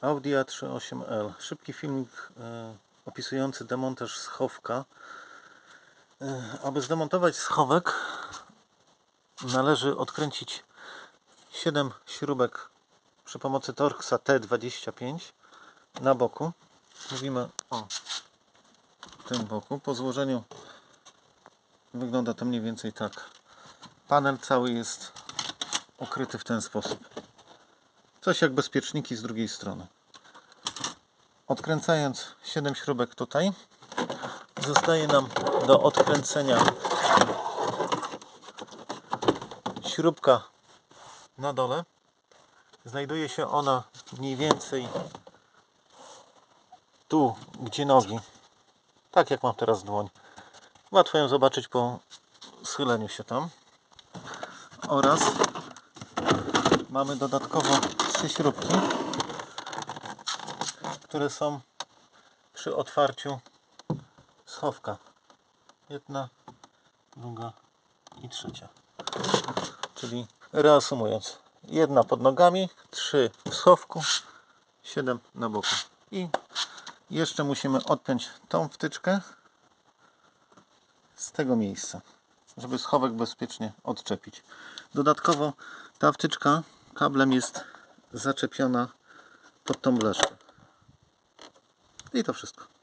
Audi A38L. Szybki filmik e, opisujący demontaż schowka. E, aby zdemontować schowek należy odkręcić 7 śrubek przy pomocy Torxa T25 na boku. Mówimy o tym boku. Po złożeniu wygląda to mniej więcej tak. Panel cały jest ukryty w ten sposób. Coś jak bezpieczniki z drugiej strony. Odkręcając 7 śrubek tutaj, zostaje nam do odkręcenia śrubka na dole. Znajduje się ona mniej więcej tu, gdzie nogi. Tak jak mam teraz dłoń. Łatwo ją zobaczyć po schyleniu się tam. Oraz mamy dodatkowo trzy śrubki, które są przy otwarciu schowka. Jedna, druga i trzecia. Czyli reasumując, jedna pod nogami, trzy w schowku, siedem na boku. I jeszcze musimy odpiąć tą wtyczkę z tego miejsca, żeby schowek bezpiecznie odczepić. Dodatkowo ta wtyczka kablem jest zaczepiona pod tą blaszkę. I to wszystko.